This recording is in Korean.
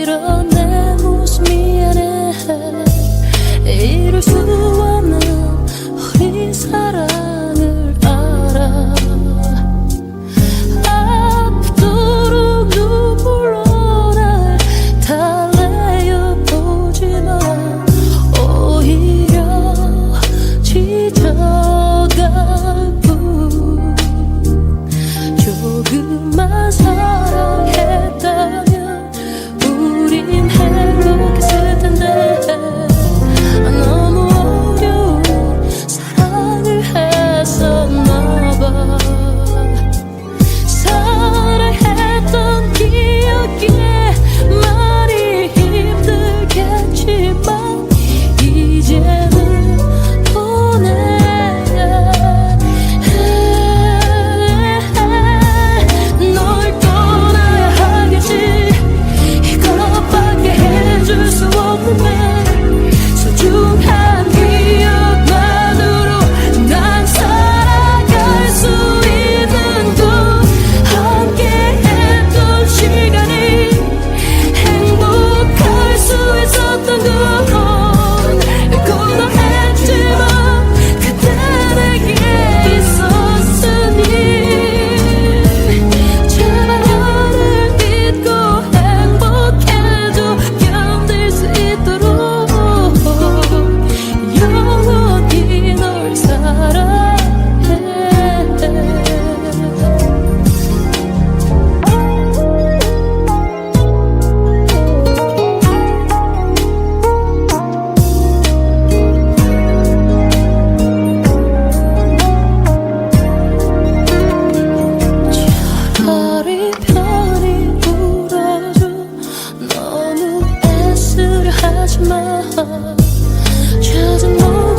싫어 내 모습 미안해. 이럴 수 없는 우리 사랑을 알아. 아프도록 눈물로 날 달래요. 보지만 오히려 지쳐가고 조금만 사랑했다 touch my heart. Just more.